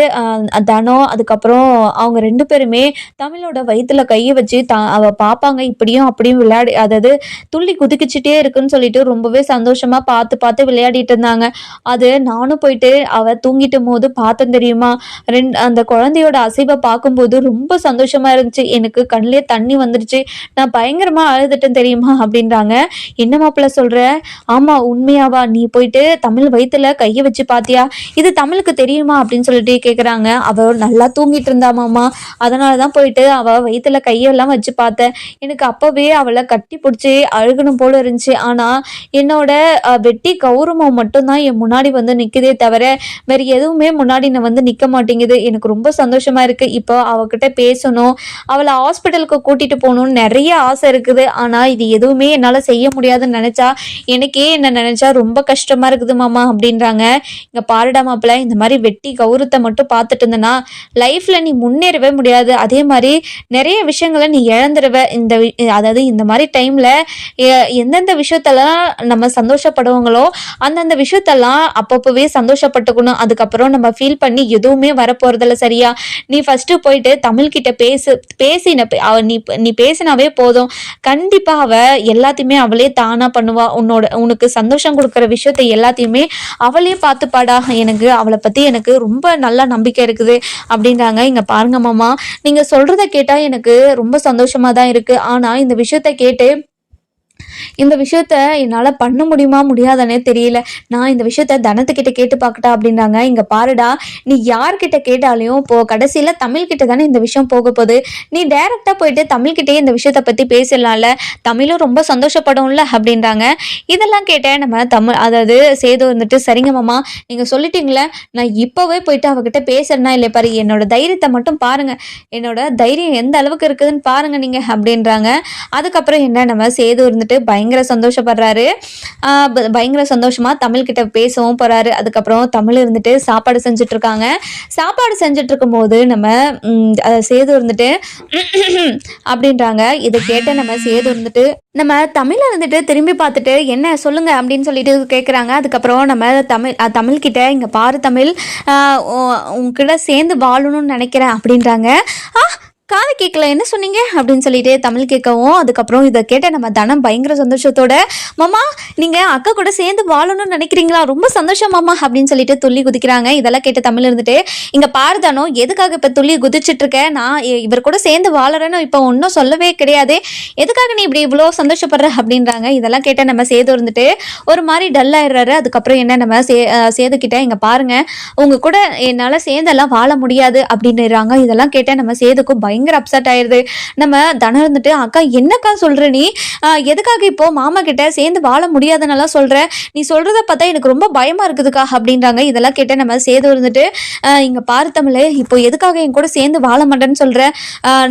தனம் அதுக்கப்புறம் அவங்க ரெண்டு பேருமே தமிழோட வயிற்றுல கையை வச்சு த அவ பார்ப்பாங்க இப்படியும் அப்படியும் விளையாடி அதாவது துள்ளி குதிக்கிச்சிட்டே இருக்குன்னு சொல்லிட்டு ரொம்பவே சந்தோஷமா பார்த்து பார்த்து விளையாடிட்டு இருந்தாங்க. அது நானும் போயிட்டு அவ தூங்கிட்டு போது பார்த்தேன் தெரியுமா? ரெண்டு அந்த குழந்தையோட அசைவை பார்க்கும்போது ரொம்ப சந்தோஷமா இருந்துச்சு. எனக்கு கண்ணிலே தண்ணி வந்துருச்சு. நான் பயங்கரமா அழுதுட்டேன் தெரியுமா அப்படின்றாங்க. என்ன மாப்பிள்ள சொல்ற? ஆமா உண்மையாவா? நீ போயிட்டு தமிழ் வயிற்றுல கையை வச்சு பாத்தியா? இது தமிழுக்கு தெரியுமா அப்படின்னு சொல்லிட்டு கேக்குறாங்க. அவ நல்லா தூங்கிட்டு இருந்தா மாமா. அதனால தான் போயிட்டு அவ வயிற்றுல கையெல்லாம் வச்சு பார்த்தேன் எனக்கு அப்பவே அவளை கட்டி பிடிச்சி அழுகணும் போல இருந்துச்சு. ஆனா என்னோட வெட்டி கௌரவம் மட்டும்தான் என் முன்னாடி வந்து நிக்குதே தவிர வேற எதுவுமே முன்னாடி நான் வந்து நிக்க மாட்டேங்குது. எனக்கு ரொம்ப சந்தோஷமா இருக்கு. இப்போ அவகிட்ட பேசணும். அவளை ஹாஸ்பிட்டலுக்கு கூட்டிட்டு போகணும்னு நிறைய ஆசை இருக்குது. ஆனா இது எதுவுமே என்னால செய்ய முடியாதுன்னு நினைச்சா எனக்கே என்ன நினைச்சா ரொம்ப கஷ்டமா இருக்குது மாமா அப்படின்றாங்க. இங்க பாருடா மாப்பிள்ள இந்த மாதிரி வெட்டி கௌரவத்தை மட்டும் பார்த்துட்டு இருந்தனா லைஃப்ல நீ முன்னேறவே முடியாது. அதே மாதிரி நிறைய விஷயங்களை நீ இழந்துருவ. இந்த அதாவது இந்த மாதிரி டைம்ல எந்தெந்த விஷயத்தெல்லாம் நம்ம சந்தோஷப்படுவாங்களோ அந்தந்த விஷயத்தெல்லாம் அப்பப்பவே சந்தோஷப்பட்டுக்கணும். அதுக்கப்புறம் நம்ம ஃபீல் பண்ணி எதுவுமே வரப்போறதில்ல சரியா? நீ ஃபர்ஸ்ட் போயிட்டு தமிழ்கிட்ட பேசு பேசின நீ நீ பேசினாவே போதும். கண்டிப்பாக அவள் எல்லாத்தையுமே அவளே தானாக பண்ணுவா. உன்னோட உனக்கு சந்தோஷம் கொடுக்குற விஷயத்தை எல்லாத்தையுமே அவளே பார்த்துப்பாடா. எனக்கு அவளை பற்றி எனக்கு ரொம்ப நல்ல நம்பிக்கை இருக்குது அப்படின்றாங்க. இங்கே பாருங்க மாமா. நீங்கள் சொல்கிறத கேட்டால் எனக்கு ரொம்ப சந்தோஷமாக தான் இருக்குது ஆனால் இந்த விஷயத்த கேட்டு இந்த விஷயத்த என்னால் பண்ண முடியுமா முடியாதானே தெரியல. நான் இந்த விஷயத்த தனத்துக்கிட்ட கேட்டு பார்க்கட்டா அப்படின்றாங்க. இங்கே பாருடா நீ யார்கிட்ட கேட்டாலையும் இப்போ கடைசியில் தமிழ்கிட்ட தானே இந்த விஷயம் போக போகுது. நீ டைரெக்டாக போயிட்டு தமிழ்கிட்டே இந்த விஷயத்த பற்றி பேசலாம்ல. தமிழும் ரொம்ப சந்தோஷப்படும்ல அப்படின்றாங்க. இதெல்லாம் கேட்டேன் நம்ம தமிழ் அதாவது சேது வந்துட்டு சரிங்க மாமா நீங்கள் சொல்லிட்டீங்களே நான் இப்போவே போயிட்டு அவகிட்ட பேசுறேன்னா இல்லை பாரு என்னோட தைரியத்தை மட்டும் பாருங்கள் என்னோட தைரியம் எந்த அளவுக்கு இருக்குதுன்னு பாருங்கள் நீங்கள் அப்படின்றாங்க. அதுக்கப்புறம் என்ன நம்ம சேது இருந்துட்டு பயங்கர சந்தோஷப்படுறாரு. பயங்கர சந்தோஷமாக தமிழ்கிட்ட பேசவும் போகிறாரு அதுக்கப்புறம் தமிழ் இருந்துட்டு சாப்பாடு செஞ்சுட்டு இருக்காங்க சாப்பாடு செஞ்சுட்டு இருக்கும்போது நம்ம சேது இருந்துட்டு அப்படின்றாங்க. இதை கேட்ட நம்ம சேது இருந்துட்டு நம்ம தமிழை வந்துட்டு திரும்பி பார்த்துட்டு என்ன சொல்லுங்க அப்படின்னு சொல்லிட்டு கேட்குறாங்க அதுக்கப்புறம் நம்ம தமிழ் தமிழ்கிட்ட இங்கே பாரு தமிழ் உங்ககிட்ட உ- சேர்ந்து வாழணும்னு நினைக்கிறேன் அப்படின்றாங்க. ஆ காது கேட்கல என்ன சொன்னீங்க? அப்படின்னு சொல்லிட்டு தமிழ் கேட்கவும் அதுக்கப்புறம் இதை கேட்ட நம்ம தனம் பயங்கர சந்தோஷத்தோட மாமா நீங்கள் அக்கா கூட சேர்ந்து வாழணும்னு நினைக்கிறீங்களா? ரொம்ப சந்தோஷம் மாமா அப்படின்னு சொல்லிட்டு துள்ளி குதிக்கிறாங்க. இதெல்லாம் கேட்ட தமிழ் இருந்துட்டு இங்கே பாருதானோ எதுக்காக இப்போ துள்ளி குதிச்சுட்டு இருக்க? நான் இவர் கூட சேர்ந்து வாழறேன்னு இப்போ ஒன்றும் சொல்லவே கிடையாது. எதுக்காக நீ இப்படி இவ்வளோ சந்தோஷப்படுற? அப்படின்றாங்க. இதெல்லாம் கேட்ட நம்ம சேது இருந்துட்டு ஒரு மாதிரி டல் ஆயிடுறாரு. அதுக்கப்புறம் என்ன நம்ம சே சேதுக்கிட்ட இங்கே பாருங்க உங்க கூட என்னால் சேர்ந்தெல்லாம் வாழ முடியாது. அப்படின்னுறாங்க. இதெல்லாம் கேட்ட நம்ம சேதுக்கும் பயங்கர அப்செட் ஆயிடுது நம்ம தனம் இருந்துட்டு அக்கா என்னக்கா சொல்ற நீ? எதுக்காக இப்போ மாமா கிட்ட சேர்ந்து வாழ முடியாதுன்னெல்லாம் சொல்ற? நீ சொல்றத பார்த்தா எனக்கு ரொம்ப பயமா இருக்குதுக்கா அப்படின்றாங்க. இதெல்லாம் கேட்ட நம்ம சேது இருந்துட்டு இங்கே இங்க பாரு தமிழே இப்போ எதுக்காக என் கூட சேர்ந்து வாழ மாட்டேன்னு சொல்ற?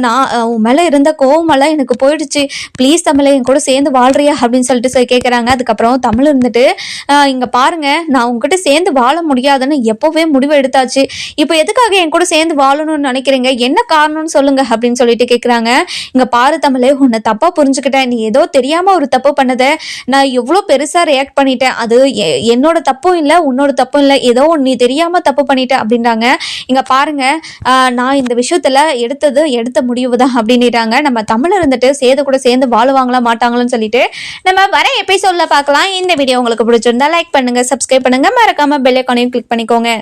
நான் உன் மேல இருந்த கோவமெல்லாம் எனக்கு போயிடுச்சு. ப்ளீஸ் தமிழை என் கூட சேர்ந்து வாழ்றியா? அப்படின்னு சொல்லிட்டு சொல்லி கேட்குறாங்க அதுக்கப்புறம் தமிழ் இருந்துட்டு இங்கே இங்க பாருங்க நான் உங்ககிட்ட சேர்ந்து வாழ முடியாதுன்னு எப்போவே முடிவு எடுத்தாச்சு. இப்போ எதுக்காக என் கூட சேர்ந்து வாழணும்னு நினைக்கிறீங்க? என்ன காரணம்னு சொல்லுங்க அப்படின்னு சொல்லிட்டு கேட்குறாங்க இங்க பாரு தமிழே உன்னை தப்பா புரிஞ்சுக்கிட்டேன். நீ ஏதோ தெரியாம ஒரு தப்பு பண்ணத. நான் எவ்வளோ பெருசா ரியாக்ட் பண்ணிட்டேன். அது என்னோட தப்பும் இல்லை உன்னோட தப்பும் இல்லை. ஏதோ நீ தெரியாம தப்பு பண்ணிட்ட அப்படின்றாங்க. இங்க பாருங்க நான் இந்த விஷயத்துல எடுத்தது எடுத்த முடிவு தான் அப்படின்னுட்டாங்க. நம்ம தமிழ் இருந்துட்டு சேத கூட சேர்ந்து வாழுவாங்களா மாட்டாங்களான்னு சொல்லிட்டு நம்ம வர எபிசோட்ல பார்க்கலாம் இந்த வீடியோ உங்களுக்கு பிடிச்சிருந்தா லைக் பண்ணுங்க சப்ஸ்கிரைப் பண்ணுங்க. மறக்காம பெல் ஐக்கானையும் கிளிக் பண்ணிக்கோங்க.